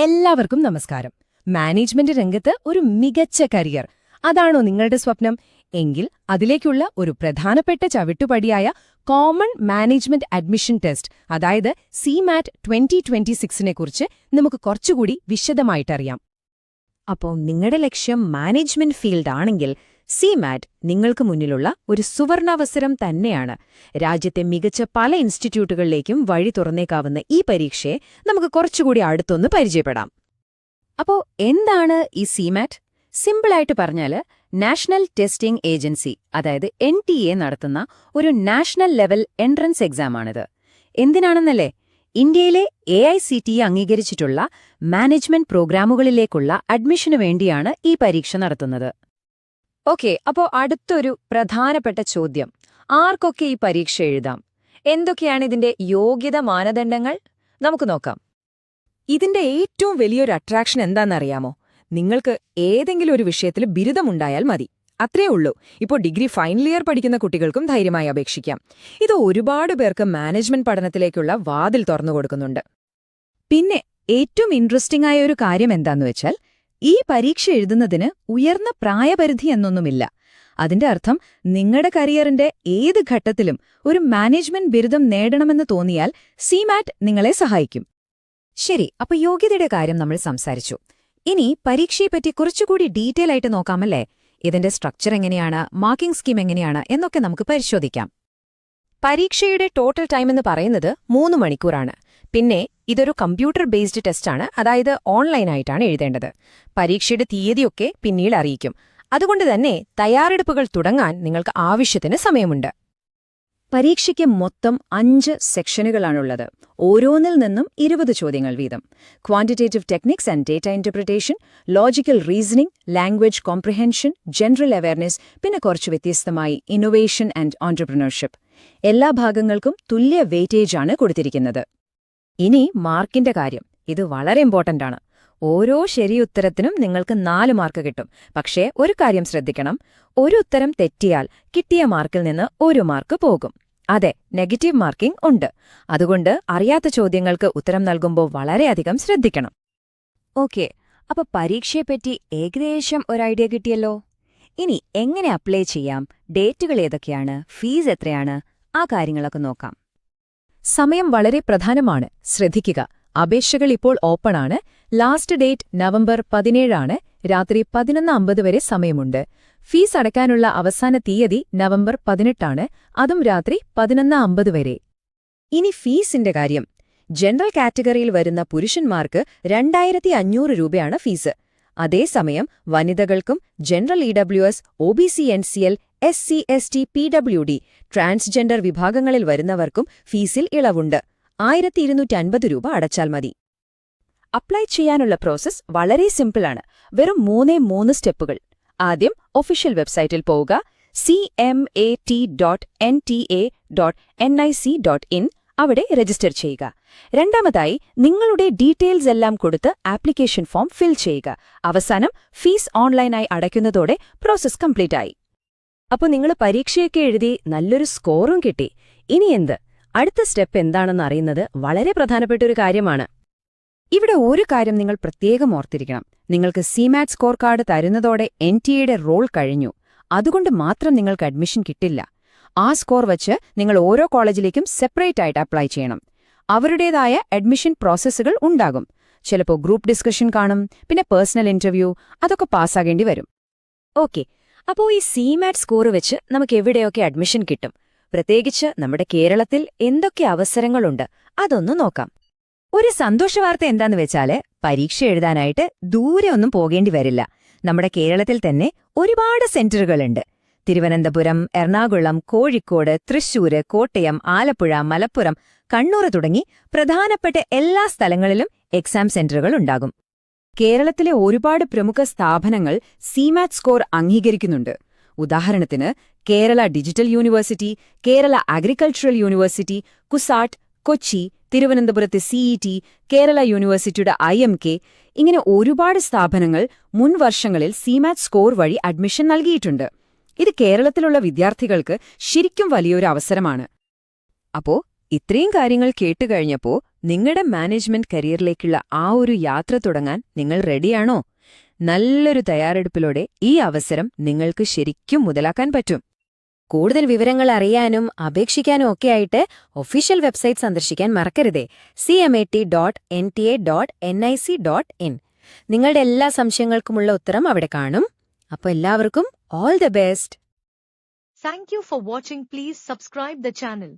എല്ലാവർക്കും നമസ്കാരം. മാനേജ്മെന്റ് രംഗത്ത് ഒരു മികച്ച കരിയർ. അതാണോ നിങ്ങളുടെ സ്വപ്നം? എങ്കിൽ അതിലേക്കുള്ള ഒരു പ്രധാനപ്പെട്ട ചവിട്ടുപടിയായ കോമൺ മാനേജ്മെന്റ് അഡ്മിഷൻ ടെസ്റ്റ് അതായത് സിമാറ്റ് ട്വന്റി ട്വന്റി സിക്സിനെ കുറിച്ച് നമുക്ക് കുറച്ചുകൂടി വിശദമായിട്ടറിയാം. അപ്പോൾ നിങ്ങളുടെ ലക്ഷ്യം മാനേജ്മെന്റ് ഫീൽഡ് ആണെങ്കിൽ സിമാറ്റ് നിങ്ങൾക്ക് മുന്നിലുള്ള ഒരു സുവർണാവസരം തന്നെയാണ്. രാജ്യത്തെ മികച്ച പല ഇൻസ്റ്റിറ്റ്യൂട്ടുകളിലേക്കും വഴി തുറന്നേക്കാവുന്ന ഈ പരീക്ഷയെ നമുക്ക് കുറച്ചുകൂടി അടുത്തൊന്ന് പരിചയപ്പെടാം. അപ്പോ എന്താണ് ഈ സിമാറ്റ് സിമ്പിളായിട്ട് പറഞ്ഞാൽ നാഷണൽ ടെസ്റ്റിംഗ് ഏജൻസി അതായത് എൻ നടത്തുന്ന ഒരു നാഷണൽ ലെവൽ എൻട്രൻസ് എക്സാമാണിത്. എന്തിനാണെന്നല്ലേ? ഇന്ത്യയിലെ എ ഐ സി ടി അംഗീകരിച്ചിട്ടുള്ള മാനേജ്മെന്റ് പ്രോഗ്രാമുകളിലേക്കുള്ള അഡ്മിഷനു വേണ്ടിയാണ് ഈ പരീക്ഷ നടത്തുന്നത്. ഓക്കെ അപ്പോൾ അടുത്തൊരു പ്രധാനപ്പെട്ട ചോദ്യം. ആർക്കൊക്കെ ഈ പരീക്ഷ എഴുതാം? എന്തൊക്കെയാണ് ഇതിന്റെ യോഗ്യത മാനദണ്ഡങ്ങൾ? നമുക്ക് നോക്കാം. ഇതിന്റെ ഏറ്റവും വലിയൊരു അട്രാക്ഷൻ എന്താണെന്നറിയാമോ? നിങ്ങൾക്ക് ഏതെങ്കിലും ഒരു വിഷയത്തിൽ ബിരുദമുണ്ടായാൽ മതി. അത്രേ ഉള്ളൂ. ഇപ്പോൾ ഡിഗ്രി ഫൈനൽ ഇയർ പഠിക്കുന്ന കുട്ടികൾക്കും ധൈര്യമായി അപേക്ഷിക്കാം. ഇത് ഒരുപാട് പേർക്ക് മാനേജ്മെന്റ് പഠനത്തിലേക്കുള്ള വാതിൽ തുറന്നു കൊടുക്കുന്നുണ്ട്. പിന്നെ ഏറ്റവും ഇൻട്രസ്റ്റിംഗ് ആയ ഒരു കാര്യം എന്താന്ന് വെച്ചാൽ ഈ പരീക്ഷ എഴുതുന്നതിന് ഉയർന്ന പ്രായപരിധി എന്നൊന്നുമില്ല. അതിന്റെ അർത്ഥം നിങ്ങളുടെ കരിയറിന്റെ ഏത് ഘട്ടത്തിലും ഒരു മാനേജ്മെന്റ് ബിരുദം നേടണമെന്ന് തോന്നിയാൽ സിമാറ്റ് നിങ്ങളെ സഹായിക്കും. ശരി അപ്പൊ യോഗ്യതയുടെ കാര്യം നമ്മൾ സംസാരിച്ചു. ഇനി പരീക്ഷയെപ്പറ്റി കുറച്ചുകൂടി ഡീറ്റെയിൽ ആയിട്ട് നോക്കാമല്ലേ? ഇതിന്റെ സ്ട്രക്ചർ എങ്ങനെയാണ് മാർക്കിംഗ് സ്കീം എങ്ങനെയാണ് എന്നൊക്കെ നമുക്ക് പരിശോധിക്കാം. പരീക്ഷയുടെ ടോട്ടൽ ടൈം എന്ന് പറയുന്നത് മൂന്ന് മണിക്കൂറാണ്. പിന്നെ ഇതൊരു കമ്പ്യൂട്ടർ ബേസ്ഡ് ടെസ്റ്റാണ് അതായത് ഓൺലൈനായിട്ടാണ് എഴുതേണ്ടത്. പരീക്ഷയുടെ തീയതിയൊക്കെ പിന്നീട് അറിയിക്കും. അതുകൊണ്ട് തന്നെ തയ്യാറെടുപ്പുകൾ തുടങ്ങാൻ നിങ്ങൾക്ക് ആവശ്യത്തിന് സമയമുണ്ട്. പരീക്ഷയ്ക്ക് മൊത്തം അഞ്ച് സെക്ഷനുകളാണുള്ളത്. ഓരോന്നിൽ നിന്നും ഇരുപത് ചോദ്യങ്ങൾ വീതം. Quantitative techniques and data interpretation logical reasoning language comprehension general awareness പിന്നെ കുറച്ച് വ്യത്യസ്തമായി ഇന്നൊവേഷൻ ആൻഡ് ഓൺടർപ്രണർഷിപ്പ് എല്ലാ ഭാഗങ്ങൾക്കും തുല്യ വെയിറ്റേജാണ് കൊടുത്തിരിക്കുന്നത്. ഇനി മാർക്കിന്റെ കാര്യം. ഇത് വളരെ ഇമ്പോർട്ടന്റ് ആണ്. ഓരോ ശരിയുത്തരത്തിനും നിങ്ങൾക്ക് നാല് മാർക്ക് കിട്ടും. പക്ഷേ ഒരു കാര്യം ശ്രദ്ധിക്കണം. ഒരു ഉത്തരം തെറ്റിയാൽ കിട്ടിയ മാർക്കിൽ നിന്ന് ഒരു മാർക്ക് പോകും. അതെ നെഗറ്റീവ് മാർക്കിംഗ് ഉണ്ട്. അതുകൊണ്ട് അറിയാത്ത ചോദ്യങ്ങൾക്ക് ഉത്തരം നൽകുമ്പോൾ വളരെയധികം ശ്രദ്ധിക്കണം. ഓക്കെ അപ്പൊ പരീക്ഷയെപ്പറ്റി ഏകദേശം ഒരു ഐഡിയ കിട്ടിയല്ലോ? ഇനി എങ്ങനെ അപ്ലൈ ചെയ്യാം? ഡേറ്റുകൾ ഏതൊക്കെയാണ്? ഫീസ് എത്രയാണ്? ആ കാര്യങ്ങളൊക്കെ നോക്കാം. സമയം വളരെ പ്രധാനമാണ്. ശ്രദ്ധിക്കുക അപേക്ഷകൾ ഇപ്പോൾ ഓപ്പണാണ്. ലാസ്റ്റ് ഡേറ്റ് നവംബർ പതിനേഴാണ്. രാത്രി പതിനൊന്ന് അമ്പത് വരെ സമയമുണ്ട്. ഫീസ് അടയ്ക്കാനുള്ള അവസാന തീയതി നവംബർ പതിനെട്ടാണ്. അതും രാത്രി പതിനൊന്ന് അമ്പത് വരെ. ഇനി ഫീസിന്റെ കാര്യം. ജനറൽ കാറ്റഗറിയിൽ വരുന്ന പുരുഷന്മാർക്ക് രണ്ടായിരത്തി അഞ്ഞൂറ് രൂപയാണ് ഫീസ്. അതേസമയം വനിതകൾക്കും general E W S O B C N C L S C S T P W D transgender വിഭാഗങ്ങളിൽ വരുന്നവർക്കും ഫീസിൽ ഇളവുണ്ട്. ആയിരത്തി ഇരുന്നൂറ്റി അൻപത് രൂപ അടച്ചാൽ മതി. അപ്ലൈ ചെയ്യാനുള്ള പ്രോസസ് വളരെ സിമ്പിളാണ്. വെറും മൂന്നേ മൂന്ന് സ്റ്റെപ്പുകൾ. ആദ്യം ഒഫീഷ്യൽ വെബ്സൈറ്റിൽ പോവുക. C M A T dot N T A dot N I C dot in അവിടെ രജിസ്റ്റർ ചെയ്യുക. രണ്ടാമതായി നിങ്ങളുടെ ഡീറ്റെയിൽസ് എല്ലാം കൊടുത്ത് ആപ്ലിക്കേഷൻ ഫോം ഫിൽ ചെയ്യുക. അവസാനം ഫീസ് ഓൺലൈനായി അടയ്ക്കുന്നതോടെ പ്രോസസ് കംപ്ലീറ്റ് ആയി അപ്പോൾ നിങ്ങൾ പരീക്ഷയൊക്കെ എഴുതി നല്ലൊരു സ്കോറും കിട്ടി. ഇനി എന്ത്? അടുത്ത സ്റ്റെപ്പ് എന്താണെന്ന് അറിയുന്നത് വളരെ പ്രധാനപ്പെട്ട ഒരു കാര്യമാണ്. ഇവിടെ ഒരു കാര്യം നിങ്ങൾ പ്രത്യേകം ഓർത്തിരിക്കണം. നിങ്ങൾക്ക് സിമാറ്റ് സ്കോർ കാർഡ് തരുന്നതോടെ എൻ റോൾ കഴിഞ്ഞു. അതുകൊണ്ട് മാത്രം നിങ്ങൾക്ക് അഡ്മിഷൻ കിട്ടില്ല. ആ സ്കോർ വച്ച് നിങ്ങൾ ഓരോ കോളേജിലേക്കും സെപ്പറേറ്റ് ആയിട്ട് അപ്ലൈ ചെയ്യണം. അവരുടേതായ അഡ്മിഷൻ പ്രോസസ്സുകൾ ഉണ്ടാകും. ചിലപ്പോൾ ഗ്രൂപ്പ് ഡിസ്കഷൻ കാണും പിന്നെ പേഴ്സണൽ ഇന്റർവ്യൂ അതൊക്കെ പാസ്സാകേണ്ടി വരും. ഓക്കെ അപ്പോൾ ഈ സിമാറ്റ് സ്കോർ വെച്ച് നമുക്ക് എവിടെയൊക്കെ അഡ്മിഷൻ കിട്ടും? പ്രത്യേകിച്ച് നമ്മുടെ കേരളത്തിൽ എന്തൊക്കെ അവസരങ്ങളുണ്ട്? അതൊന്ന് നോക്കാം. ഒരു സന്തോഷവാർത്ത എന്താന്ന് വെച്ചാൽ പരീക്ഷ എഴുതാനായിട്ട് ദൂരെ ഒന്നും പോകേണ്ടി വരില്ല. നമ്മുടെ കേരളത്തിൽ തന്നെ ഒരുപാട് സെന്ററുകളുണ്ട്. തിരുവനന്തപുരം എറണാകുളം കോഴിക്കോട് തൃശൂര് കോട്ടയം ആലപ്പുഴ മലപ്പുറം കണ്ണൂർ തുടങ്ങി പ്രധാനപ്പെട്ട എല്ലാ സ്ഥലങ്ങളിലും എക്സാം സെന്ററുകൾ ഉണ്ടാകും. കേരളത്തിലെ ഒരുപാട് പ്രമുഖ സ്ഥാപനങ്ങൾ സിമാറ്റ് സ്കോർ അംഗീകരിക്കുന്നുണ്ട്. ഉദാഹരണത്തിന് Kerala digital university Kerala agricultural university CUSAT Kochi തിരുവനന്തപുരത്തെ സിഇടി കേരള യൂണിവേഴ്സിറ്റിയുടെ ഐ എം കെ ഇങ്ങനെ ഒരുപാട് സ്ഥാപനങ്ങൾ മുൻ വർഷങ്ങളിൽ സിമാറ്റ് സ്കോർ വഴി അഡ്മിഷൻ നൽകിയിട്ടുണ്ട്. ഇത് കേരളത്തിലുള്ള വിദ്യാർത്ഥികൾക്ക് ശരിക്കും വലിയൊരു അവസരമാണ്. അപ്പോ ഇത്രയും കാര്യങ്ങൾ കേട്ടുകഴിഞ്ഞപ്പോ നിങ്ങളുടെ മാനേജ്മെന്റ് കരിയറിലേക്കുള്ള ആ ഒരു യാത്ര തുടങ്ങാൻ നിങ്ങൾ റെഡിയാണോ നല്ലൊരു തയ്യാറെടുപ്പിലൂടെ ഈ അവസരം നിങ്ങൾക്ക് ശരിക്കും മുതലാക്കാൻ പറ്റും. കൂടുതൽ വിവരങ്ങൾ അറിയാനും അപേക്ഷിക്കാനും ഒക്കെ ആയിട്ട് ഒഫീഷ്യൽ വെബ്സൈറ്റ് സന്ദർശിക്കാൻ മറക്കരുതേ. C M A T dot N T A dot N I C dot in നിങ്ങളുടെ എല്ലാ സംശയങ്ങൾക്കുമുള്ള ഉത്തരം അവിടെ കാണും. അപ്പോൾ എല്ലാവർക്കും all the best thank you for watching please subscribe the channel.